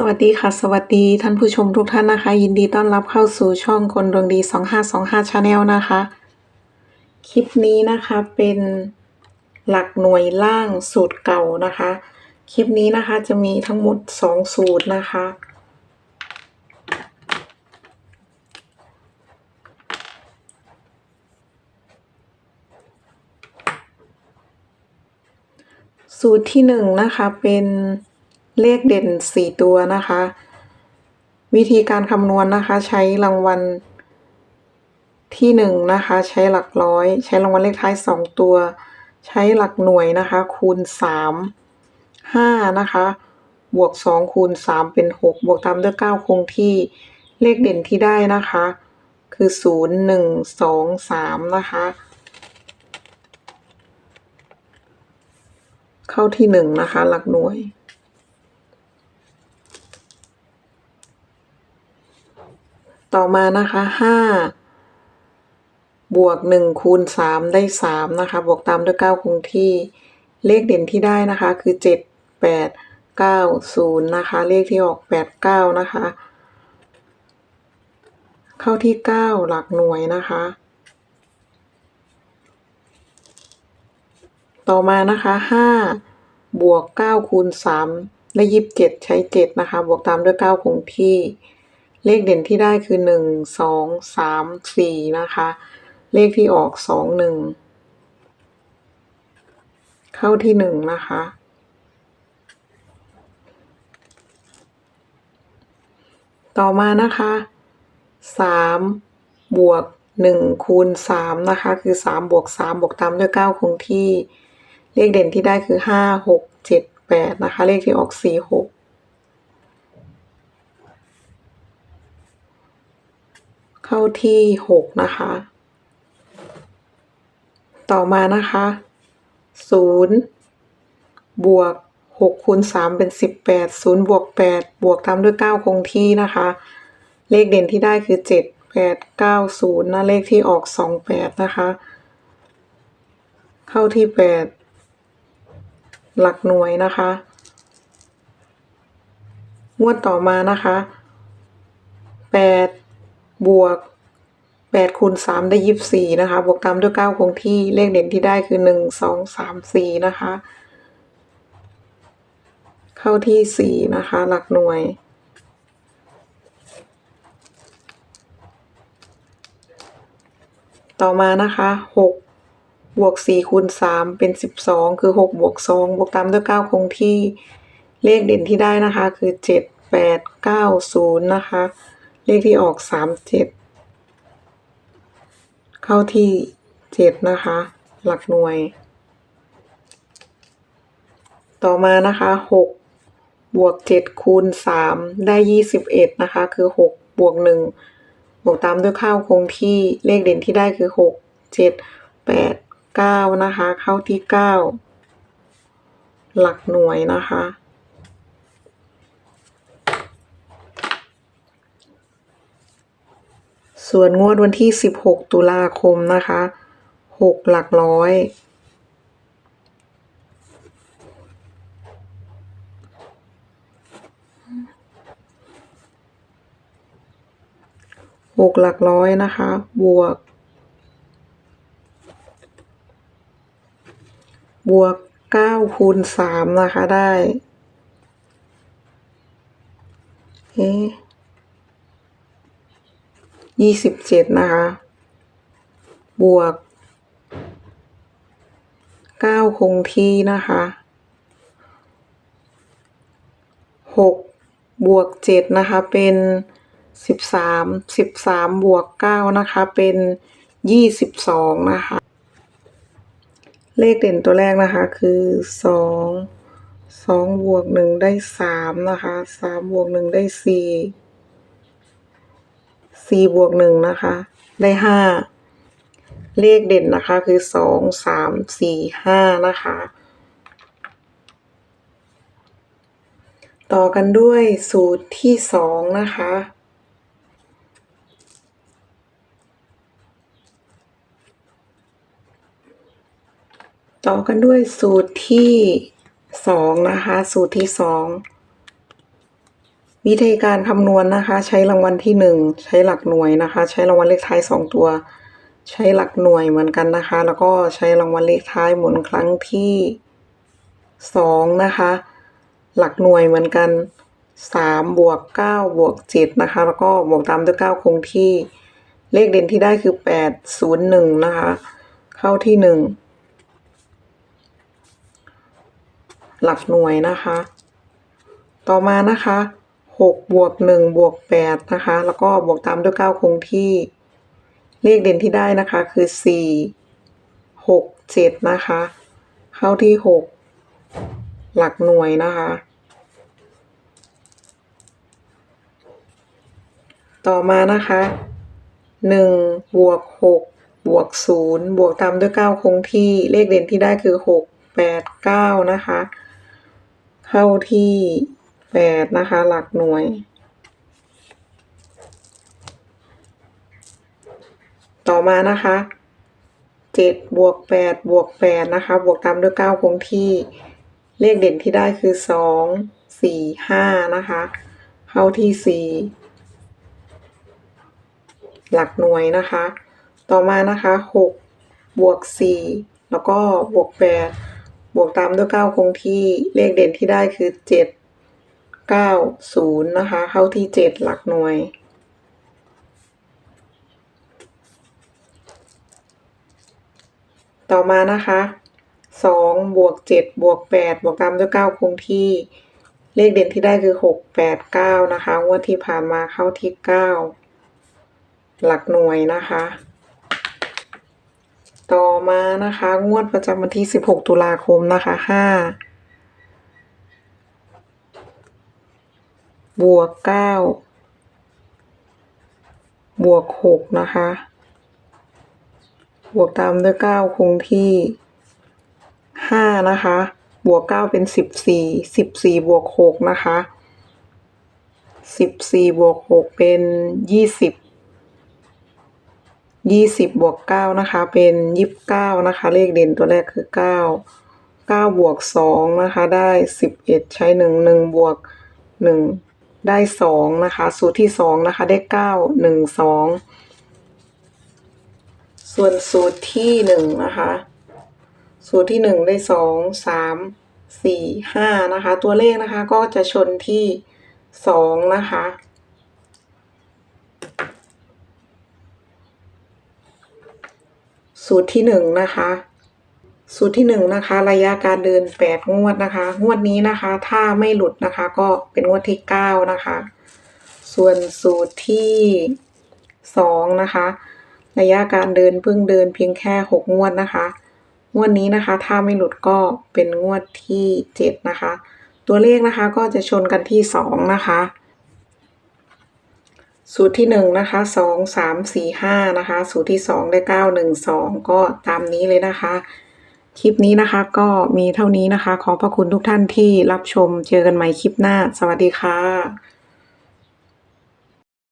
สวัสดีค่ะ สวัสดีท่านผู้ชมทุกท่านนะคะ ยินดีต้อนรับเข้าสู่ช่องคนดวงดี 2525 Channel นะคะ คลิปนี้นะคะเป็นหลักหน่วยล่างสูตรเก่านะคะ คลิปนี้นะคะจะมีทั้งหมด 2 สูตรนะคะ สูตรที่หนึ่งนะคะเป็น เลขเด่นสี่ตัวนะคะ วิธีการคำนวณนะคะ ใช้รางวัลที่หนึ่งนะคะ ใช้หลักร้อย ใช้รางวัลเลขท้ายสองตัว ใช้หลักหน่วยนะคะ คูณสามห้านะคะ บวกสองคูณสามเป็นหกบวกตามด้วยเก้าคงที่เลขเด่นที่ได้นะคะ คือศูนย์หนึ่งสองสามนะคะ เข้าที่หนึ่งนะคะ หลักหน่วย ต่อมานะคะห้าบวกหนึ่งคูณสามได้สามนะคะบวกตามด้วยเก้าคงที่เลขเด่นที่ได้นะคะคือเจ็ดแปดเก้าศูนย์นะคะเลขที่ออกแปดเก้านะคะเข้าที่เก้าหลักหน่วยนะคะต่อมานะคะห้าบวกเก้าคูณสามได้ยี่สิบเจ็ดใช้เจ็ดนะคะ บวกตามด้วยเก้าคงที่ เลขเด่นที่ได้คือ 1 2 3 4 นะคะ เลขที่ออก 2 1 เข้าที่ 1 นะคะ ต่อมานะคะ 3 บวก 1 คูณ 3 นะคะ คือ 3 บวก 3 บวกตามด้วย 9 คงที่ เลขเด่นที่ได้คือ 5 6 7 8 นะคะ เลขที่ออก 4 6 เข้าที่หกนะคะ ต่อมานะคะศูนย์บวกหกคูณสามเป็นสิบแปดศูนย์บวกแปดบวกตามด้วยเก้าคงที่นะคะ เลขเด่นที่ได้คือเจ็ดแปดเก้าศูนย์นะเลขที่ออกสองแปดนะคะ เข้าที่แปดหลักหน่วยนะคะ งวดต่อมานะคะแปด บวกแปดคูณสามได้ยี่สิบสี่นะคะ บวกตามด้วยเก้าคงที่เลขเด่นที่ได้คือหนึ่งสองสามสี่นะคะ เข้าที่สี่นะคะ หลักหน่วย ต่อมานะคะหกบวกสี่คูณสามเป็นสิบสองคือหกบวกสองบวกตามด้วยเก้าคงที่เลขเด่นที่ได้นะคะ คือเจ็ดแปดเก้าศูนย์นะคะ เลขที่ออกสามเจ็ดเข้าที่เจ็ดนะคะ หลักหน่วย ต่อมานะคะหกบวกเจ็ดคูณสามได้ยี่สิบเอ็ดนะคะ คือหกบวกหนึ่งบวกตามด้วยข้าวคงที่เลขเด่นที่ได้คือหกเจ็ดแปดเก้านะคะ เข้าที่เก้าหลักหน่วยนะคะ ส่วนงวดวันที่ 16 ตุลาคมนะคะ 6 หลักร้อย หกหลักร้อยนะคะ บวก บวกเก้าคูณสามนะคะได้ เอ๊ะ ยี่สิบเจ็ดนะคะ บวกเก้าคงที่นะคะหกบวกเจ็ดนะคะเป็นสิบสามสิบสามบวกเก้านะคะเป็นยี่สิบสองนะคะ เลขเด่นตัวแรกนะคะคือสองสองบวกหนึ่งได้สามนะคะสามบวกหนึ่งได้สี่ สี่บวกหนึ่งนะคะ ได้ห้าเลขเด่นนะคะคือสองสามสี่ห้านะคะ ต่อกันด้วยสูตรที่สองนะคะต่อกันด้วยสูตรที่สองนะคะ สูตรที่สอง วิธีการคำนวณนะคะ ใช้รางวัลที่หนึ่งใช้หลักหน่วยนะคะ ใช้รางวัลเลขท้ายสองตัว ใช้หลักหน่วยเหมือนกันนะคะ แล้วก็ใช้รางวัลเลขท้ายหมุนครั้งที่สองนะคะ หลักหน่วยเหมือนกันสามบวกเก้าบวกเจ็ดนะคะ แล้วก็บวกตามด้วยเก้าคงที่ เลขเด่นที่ได้คือแปดศูนย์หนึ่งนะคะ เข้าที่หนึ่งหลักหน่วยนะคะ ต่อมานะคะ หกบวกหนึ่งบวกแปดนะคะ แล้วก็บวกตามด้วยเก้าคงที่ เลขเด่นที่ได้นะคะคือสี่หกเจ็ดนะคะ เข้าที่หกหลักหน่วยนะคะ ต่อมานะคะหนึ่งบวกหกบวกศูนย์บวกตามด้วยเก้าคงที่ เลขเด่นที่ได้คือหกแปดเก้านะคะ เข้าที่ แปดนะคะ หลักหน่วย ต่อมานะคะเจ็ดบวกแปดบวกแปดนะคะ บวกตามด้วยเก้าคงที่เลขเด่นที่ได้คือสองสี่ห้านะคะ เข้าที่สี่หลักหน่วยนะคะ ต่อมานะคะหกบวกสี่แล้วก็บวกแปดบวกตามด้วยเก้าคงที่เลขเด่นที่ได้คือเจ็ด 9 0 นะคะ เข้าที่ 7 หลักหน่วย ต่อมานะคะ2บวก7บวก8บวกตามด้วย9คงที่ เลขเด่นที่ได้คือ 6 8 9 นะคะงวดที่ผ่านมาเข้าที่ 9 หลักหน่วยนะคะ ต่อมานะคะ งวดประจำวันที่ 16 ตุลาคมนะคะ 5 บวกเก้าบวกหกนะคะ บวกตามด้วยเก้าคงที่ห้านะคะ บวกเก้าเป็นสิบสี่สิบสี่บวกหกนะคะสิบสี่บวกหกเป็นยี่สิบยี่สิบบวกเก้านะคะ เป็นยี่สิบเก้านะคะ เลขเด่นตัวแรกคือเก้าเก้าบวกสองนะคะ ได้สิบเอ็ดใช้หนึ่งหนึ่งบวกหนึ่ง ได้สองนะคะ สูตรที่สองนะคะ ได้เก้าหนึ่งสองส่วนสูตรที่หนึ่งนะคะ สูตรที่หนึ่งได้สองสามสี่ห้านะคะ ตัวเลขนะคะก็จะชนที่สองนะคะ สูตรที่หนึ่งนะคะ สูตรที่หนึ่งนะคะระยะการเดินแปดงวดนะคะ งวดนี้นะคะ ถ้าไม่หลุดนะคะ ก็เป็นงวดที่เก้านะคะ ส่วนสูตรที่สองนะคะ ระยะการเดินเพิ่งเดินเพียงแค่หกงวดนะคะ งวดนี้นะคะ ถ้าไม่หลุดก็เป็นงวดที่เจ็ดนะคะ ตัวเลขนะคะก็จะชนกันที่สองนะคะ สูตรที่หนึ่งนะคะสองสามสี่ห้านะคะ สูตรที่สองได้เก้าหนึ่งสองก็ตามนี้เลยนะคะ คลิปนี้นะคะก็มีเท่านี้นะคะ ขอพระคุณทุกท่านที่รับชมเจอกันใหม่คลิปหน้า สวัสดีค่ะ